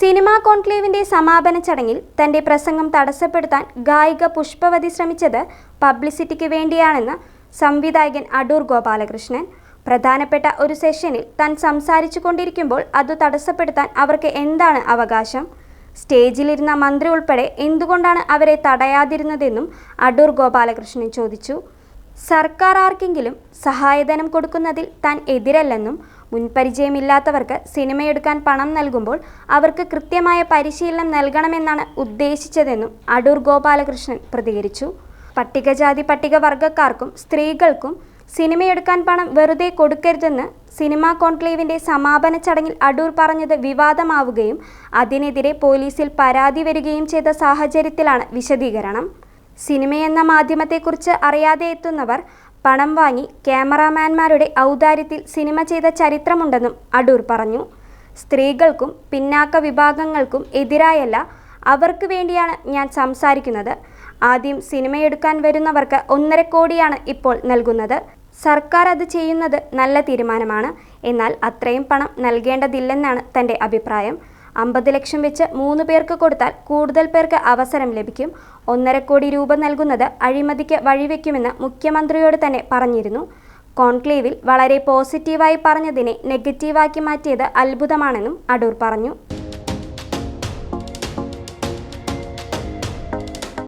Cinema കോൺക്ലേവിന്റെ സമാപന ചടങ്ങിൽ തന്റെ പ്രസംഗം തടസ്സപ്പെടുത്താൻ ഗായിക പുഷ്പവതി ശ്രമിച്ചത് പബ്ലിസിറ്റിക്ക് വേണ്ടിയാണെന്ന് സംവിധായകൻ അടൂർ ഗോപാലകൃഷ്ണൻ. പ്രധാനപ്പെട്ട ഒരു സെഷനിൽ താൻ സംസാരിച്ചു കൊണ്ടിരിക്കുമ്പോൾ അത് തടസ്സപ്പെടുത്താൻ അവർക്ക് എന്താണ് അവകാശം? സ്റ്റേജിലിരുന്ന മന്ത്രി ഉൾപ്പെടെ എന്തുകൊണ്ടാണ് അവരെ തടയാതിരുന്നതെന്നും അടൂർ ഗോപാലകൃഷ്ണൻ ചോദിച്ചു. സർക്കാർ ആർക്കെങ്കിലും സഹായധനം കൊടുക്കുന്നതിൽ താൻ എതിരല്ലെന്നും മുൻപരിചയമില്ലാത്തവർക്ക് സിനിമയെടുക്കാൻ പണം നൽകുമ്പോൾ അവർക്ക് കൃത്യമായ പരിശീലനം നൽകണമെന്നാണ് ഉദ്ദേശിച്ചതെന്നും അടൂർ ഗോപാലകൃഷ്ണൻ പ്രതികരിച്ചു. പട്ടികജാതി പട്ടികവർഗക്കാർക്കും സ്ത്രീകൾക്കും സിനിമയെടുക്കാൻ പണം വെറുതെ കൊടുക്കരുതെന്ന് സിനിമാ കോൺക്ലേവിന്റെ സമാപന ചടങ്ങിൽ അടൂർ പറഞ്ഞത് വിവാദമാവുകയും അതിനെതിരെ പോലീസിൽ പരാതി വരികയും ചെയ്ത സാഹചര്യത്തിലാണ് വിശദീകരണം. സിനിമയെന്ന മാധ്യമത്തെക്കുറിച്ച് അറിയാതെ എത്തുന്നവർ പണം വാങ്ങി ക്യാമറാമാൻമാരുടെ ഔദാര്യത്തിൽ സിനിമ ചെയ്ത ചരിത്രമുണ്ടെന്നും അടൂർ പറഞ്ഞു. സ്ത്രീകൾക്കും പിന്നാക്ക വിഭാഗങ്ങൾക്കും എതിരായല്ല അവർക്ക് വേണ്ടിയാണ് ഞാൻ സംസാരിക്കുന്നത്. ആദ്യം സിനിമയെടുക്കാൻ വരുന്നവർക്ക് ഒന്നര കോടിയാണ് ഇപ്പോൾ നൽകുന്നത്. സർക്കാർ അത് ചെയ്യുന്നത് നല്ല തീരുമാനമാണ്. എന്നാൽ അത്രയും പണം നൽകേണ്ടതില്ലെന്നാണ് തന്റെ അഭിപ്രായം. അമ്പത് ലക്ഷം വെച്ച് മൂന്ന് പേർക്ക് കൊടുത്താൽ കൂടുതൽ പേർക്ക് അവസരം ലഭിക്കും. ഒന്നര കോടി രൂപ നൽകുന്നത് അഴിമതിക്ക് വഴിവെക്കുമെന്ന് മുഖ്യമന്ത്രിയോട് തന്നെ പറഞ്ഞിരുന്നു. കോൺക്ലേവിൽ വളരെ പോസിറ്റീവായി പറഞ്ഞതിനെ നെഗറ്റീവാക്കി മാറ്റിയത് അത്ഭുതമാണെന്നും അടൂർ പറഞ്ഞു.